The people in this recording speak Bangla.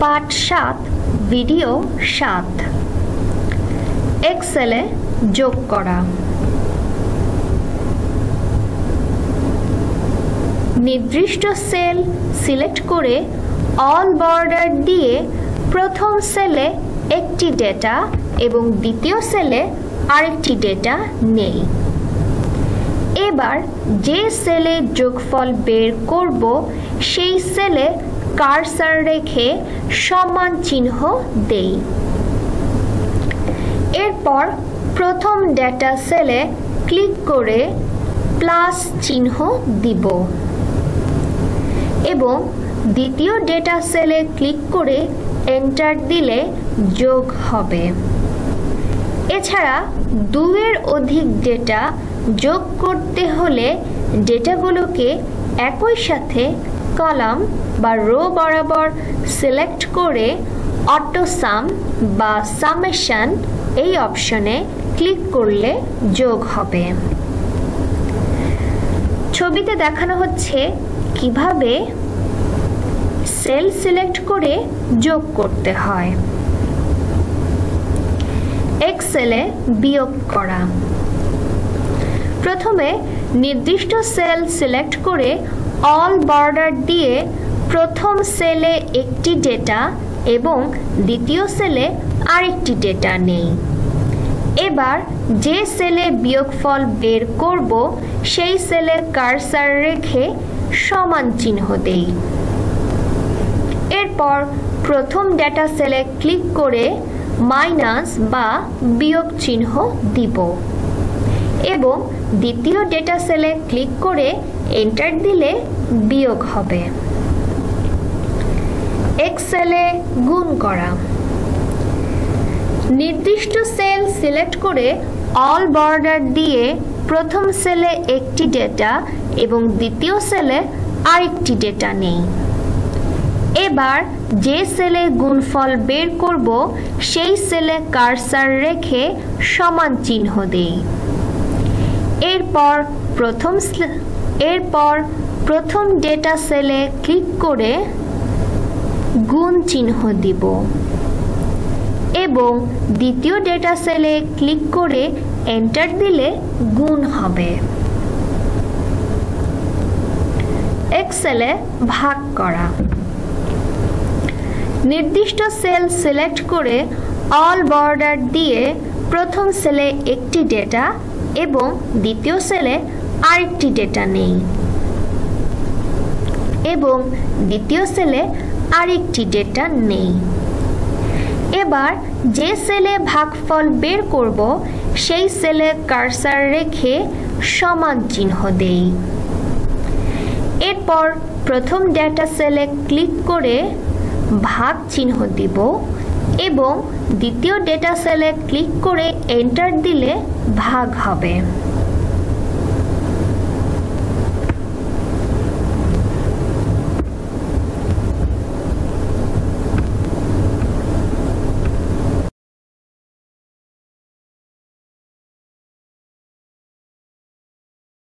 পাঠ সাত, ভিডিও সাত। এক্সেলে যোগ করা। নির্দিষ্ট সেল সিলেক্ট করে অল বর্ডার দিয়ে প্রথম সেলে একটি ডেটা এবং দ্বিতীয় সেলে আরেকটি ডেটা নেই। এবার যে সেলে যোগফল বের করব, সেই সেলে কারসার রেখে সমান চিহ্ন দেই। এরপর প্রথম ডেটা সেলে ক্লিক করে প্লাস চিহ্ন দিব। এবং দ্বিতীয় ডেটা সেলে ক্লিক করে এন্টার দিলে যোগ হবে। এছাড়া দুয়ের অধিক ডেটা যোগ করতে হলে ডেটাগুলোকে একই সাথে কলাম বা রো বরাবর সিলেক্ট করে অটো সাম বা সামেশন এই অপশনে ক্লিক করলে যোগ হবে। ছবিতে দেখানো হচ্ছে কীভাবে সেল সিলেক্ট করে যোগ করতে হয়। এক্সেলে বিয়োগ করা। প্রথমে নির্দিষ্ট সেল সিলেক্ট করে অল বর্ডার দিয়ে প্রথম সেলে একটি ডেটা এবং দ্বিতীয় সেলে আরেকটি ডেটা নেই। এবার যে সেলে বিয়োগফল বের করব, সেই সেলে কারসার রেখে সমান চিহ্ন দেই। এরপর প্রথম ডেটা সেলে ক্লিক করে মাইনাস বা বিয়োগ চিহ্ন দিব। এবং দ্বিতীয় ডেটা সেলে ক্লিক করে এন্টার দিলে বিয়োগ হবে। এক্সেলে গুণ করা। নির্দিষ্ট সেল সিলেক্ট করে অল বর্ডার দিয়ে প্রথম সেলে একটি ডেটা এবং দ্বিতীয় সেলে আরেকটি ডেটা নেই। এবার যে সেলে গুণফল বের করব, সেই সেলে কারসার রেখে সমান চিহ্ন দেই। এরপর প্রথম এরপর প্রথম ডেটা সেলে ক্লিক করে গুণ চিহ্ন দিব। এবং দ্বিতীয় ডেটা সেলে ক্লিক করে এন্টার দিলে গুণ হবে। এক্সেলে ভাগ করা। নির্দিষ্ট সেল সিলেক্ট করে অল বর্ডার দিয়ে প্রথম সেলে একটি ডেটা এবং দ্বিতীয় সেলে আরেকটি ডেটা নেই। এবং দ্বিতীয় সেলে আরেকটি ডেটা নেই। এবার যে সেলে ভাগফল বের করব, সেই সেলে কারসার রেখে সমান চিহ্ন দেই। এরপর প্রথম ডেটা সেলে ক্লিক করে ভাগ চিহ্ন দিব এবং দ্বিতীয় ডেটা সেলে ক্লিক করে এন্টার দিলে ভাগ হবে।